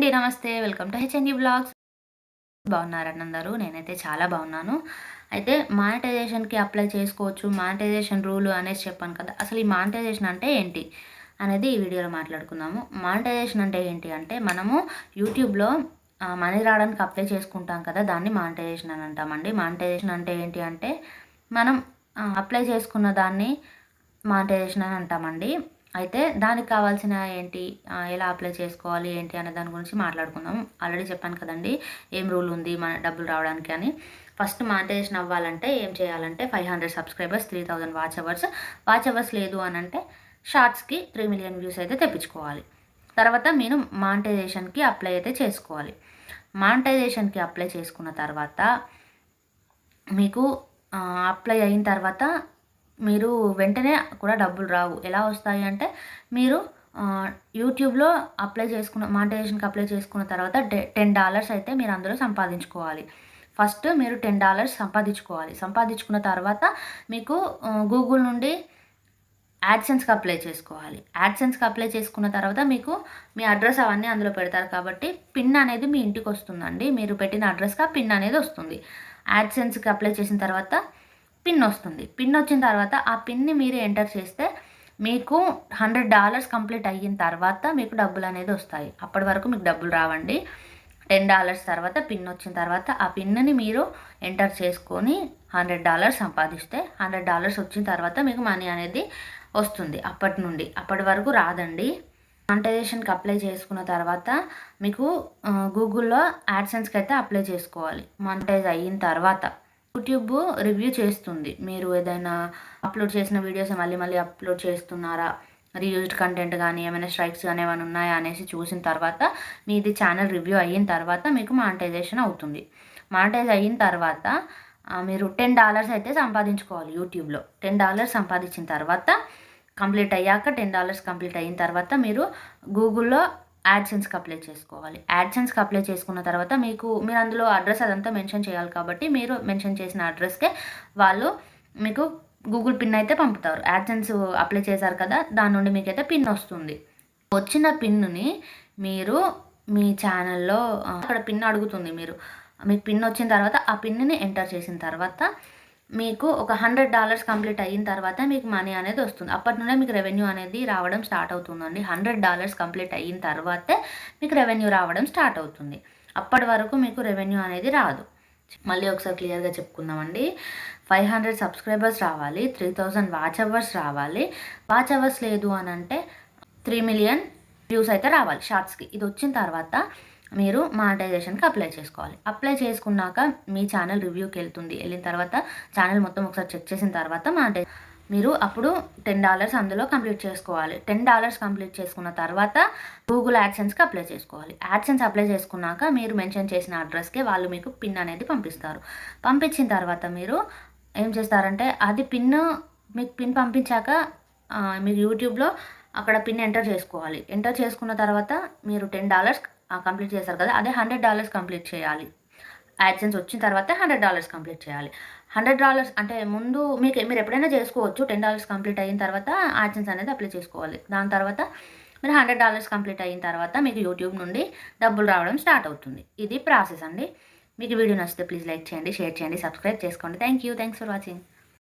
అండి నమస్తే. Welcome to HND blogs. బాగున్నారండి అందరూ? నేనైతే చాలా బాగున్నాను. అయితే మానిటైజేషన్కి అప్లై చేసుకోవచ్చు. మానిటైజేషన్ రూల్ అనేసి చెప్పాను కదా. అసలు ఈ మానిటైజేషన్ అంటే ఏంటి అనేది ఈ వీడియోలో మాట్లాడుకుందాము. మానిటైజేషన్ అంటే ఏంటి అంటే మనము యూట్యూబ్లో మనీ రావడానికి అప్లై చేసుకుంటాం కదా దాన్ని మానిటైజేషన్ అని అంటామండి. మానిటైజేషన్ అంటే ఏంటి అంటే మనం అప్లై చేసుకున్న దాన్ని మానిటైజేషన్ అని అంటామండి. అయితే దానికి కావాల్సిన ఏంటి ఎలా అప్లై చేసుకోవాలి ఏంటి అనే దాని గురించి మాట్లాడుకుందాం. ఆల్రెడీ చెప్పాను కదండి ఏం రూల్ ఉంది మన డబ్బులు రావడానికి అని. ఫస్ట్ మానిటైజేషన్ అవ్వాలంటే ఏం చేయాలంటే five hundred subscribers three thousand watch hours watch hours లేదు అని అంటే షార్ట్స్కి త్రీ మిలియన్ వ్యూస్ అయితే తెప్పించుకోవాలి. తర్వాత మీరు మానిటైజేషన్కి అప్లై అయితే చేసుకోవాలి. మానిటైజేషన్కి అప్లై చేసుకున్న తర్వాత మీకు అప్లై అయిన తర్వాత మీరు వెంటనే కూడా డబ్బులు రావు. ఎలా వస్తాయి అంటే మీరు యూట్యూబ్లో అప్లై చేసుకున్న మానిటైజేషన్కి అప్లై చేసుకున్న తర్వాత టెన్ డాలర్స్ అయితే మీరు అందులో సంపాదించుకోవాలి. ఫస్ట్ మీరు టెన్ డాలర్స్ సంపాదించుకోవాలి. సంపాదించుకున్న తర్వాత మీకు గూగుల్ నుండి యాడ్సెన్స్కి అప్లై చేసుకోవాలి. యాడ్సెన్స్కి అప్లై చేసుకున్న తర్వాత మీకు మీ అడ్రస్ అవన్నీ అందులో పెడతారు కాబట్టి పిన్ అనేది మీ ఇంటికి వస్తుందండి. మీరు పెట్టిన అడ్రస్కి ఆ పిన్ అనేది వస్తుంది. యాడ్సెన్స్కి అప్లై చేసిన తర్వాత పిన్ వస్తుంది పిన్ వచ్చిన తర్వాత ఆ పిన్ని మీరు ఎంటర్ చేస్తే మీకు హండ్రెడ్ డాలర్స్ కంప్లీట్ అయిన తర్వాత మీకు డబ్బులు అనేది వస్తాయి. అప్పటి వరకు మీకు డబ్బులు రావండి. టెన్ డాలర్స్ తర్వాత పిన్ వచ్చిన తర్వాత ఆ పిన్ని మీరు ఎంటర్ చేసుకొని హండ్రెడ్ డాలర్స్ సంపాదిస్తే హండ్రెడ్ డాలర్స్ వచ్చిన తర్వాత మీకు మనీ అనేది వస్తుంది అప్పటి నుండి. అప్పటి వరకు రాదండి. మానిటైజేషన్కి అప్లై చేసుకున్న తర్వాత మీకు గూగుల్లో యాడ్సెన్స్కి అయితే అప్లై చేసుకోవాలి. మానిటైజ్ అయిన తర్వాత. యూట్యూబ్ రివ్యూ చేస్తుంది. మీరు ఏదైనా అప్లోడ్ చేసిన వీడియోస్ మళ్ళీ మళ్ళీ అప్లోడ్ చేస్తున్నారా? రీయూజ్డ్ కంటెంట్ కానీ ఏమైనా స్ట్రైక్స్ కానీ ఏమైనా ఉన్నాయా అనేసి చూసిన తర్వాత మీది ఛానల్ రివ్యూ అయిన తర్వాత మీకు మానిటైజేషన్ అవుతుంది. మానిటైజ్ అయిన తర్వాత మీరు టెన్ డాలర్స్ అయితే సంపాదించుకోవాలి యూట్యూబ్లో. టెన్ డాలర్స్ సంపాదించిన తర్వాత కంప్లీట్ అయ్యాక టెన్ డాలర్స్ కంప్లీట్ అయిన తర్వాత మీరు గూగుల్లో యాడ్సెన్స్కి అప్లై చేసుకోవాలి. యాడ్సెన్స్కి అప్లై చేసుకున్న తర్వాత మీకు మీరు అందులో అడ్రస్ అదంతా మెన్షన్ చేయాలి కాబట్టి మీరు మెన్షన్ చేసిన అడ్రస్కే వాళ్ళు మీకు గూగుల్ పిన్ అయితే పంపుతారు. యాడ్సెన్స్ అప్లై చేశారు కదా దాని నుండి మీకైతే పిన్ వస్తుంది. వచ్చిన పిన్నుని మీరు మీ ఛానల్లో అక్కడ పిన్ అడుగుతుంది మీరు. మీకు పిన్ వచ్చిన తర్వాత ఆ పిన్ని ఎంటర్ చేసిన తర్వాత మీకు ఒక హండ్రెడ్ డాలర్స్ కంప్లీట్ అయిన తర్వాత మీకు మనీ అనేది వస్తుంది. అప్పటి నుండే మీకు రెవెన్యూ అనేది రావడం స్టార్ట్ అవుతుందండి. హండ్రెడ్ డాలర్స్ కంప్లీట్ అయిన తర్వాతే మీకు రెవెన్యూ రావడం స్టార్ట్ అవుతుంది. అప్పటి వరకు మీకు రెవెన్యూ అనేది రాదు. మళ్ళీ ఒకసారి క్లియర్గా చెప్పుకుందామండి. ఫైవ్ హండ్రెడ్ సబ్స్క్రైబర్స్ రావాలి. త్రీ థౌజండ్ వాచ్ అవర్స్ రావాలి. వాచ్ అవర్స్ లేదు అని అంటే త్రీ మిలియన్ వ్యూస్ అయితే రావాలి. షార్ట్స్కి ఇది వచ్చిన తర్వాత మీరు మానిటైజేషన్కి అప్లై చేసుకోవాలి. అప్లై చేసుకున్నాక మీ ఛానల్ రివ్యూకి వెళ్తుంది. వెళ్ళిన తర్వాత ఛానల్ మొత్తం ఒకసారి చెక్ చేసిన తర్వాత మానిటైజ్ మీరు అప్పుడు టెన్ డాలర్స్ అందులో కంప్లీట్ చేసుకోవాలి. టెన్ డాలర్స్ కంప్లీట్ చేసుకున్న తర్వాత గూగుల్ యాడ్సెన్స్కి అప్లై చేసుకోవాలి. యాడ్సెన్స్ అప్లై చేసుకున్నాక మీరు మెన్షన్ చేసిన అడ్రస్కి వాళ్ళు మీకు పిన్ అనేది పంపిస్తారు. పంపించిన తర్వాత మీరు ఏం చేస్తారంటే అది పిన్ మీకు పిన్ పంపించాక మీకు యూట్యూబ్లో అక్కడ పిన్ ఎంటర్ చేసుకోవాలి. ఎంటర్ చేసుకున్న తర్వాత మీరు టెన్ డాలర్స్ కంప్లీట్ చేస్తారు కదా అదే హండ్రెడ్ డాలర్స్ కంప్లీట్ చేయాలి. యాడ్సెన్స్ వచ్చిన తర్వాత హండ్రెడ్ డాలర్స్ కంప్లీట్ చేయాలి. హండ్రెడ్ డాలర్స్ అంటే ముందు మీకు మీరు ఎప్పుడైనా చేసుకోవచ్చు టెన్ డాలర్స్ కంప్లీట్ అయిన తర్వాత యాడ్సెన్స్ అనేది అప్లై చేసుకోవాలి. దాని తర్వాత మీరు హండ్రెడ్ డాలర్స్ కంప్లీట్ అయిన తర్వాత మీకు యూట్యూబ్ నుండి డబ్బులు రావడం స్టార్ట్ అవుతుంది. ఇది ప్రాసెస్ అండి. మీకు వీడియో నచ్చితే ప్లీజ్ లైక్ చేయండి షేర్ చేయండి సబ్స్క్రైబ్ చేసుకోండి. Thank you thanks for watching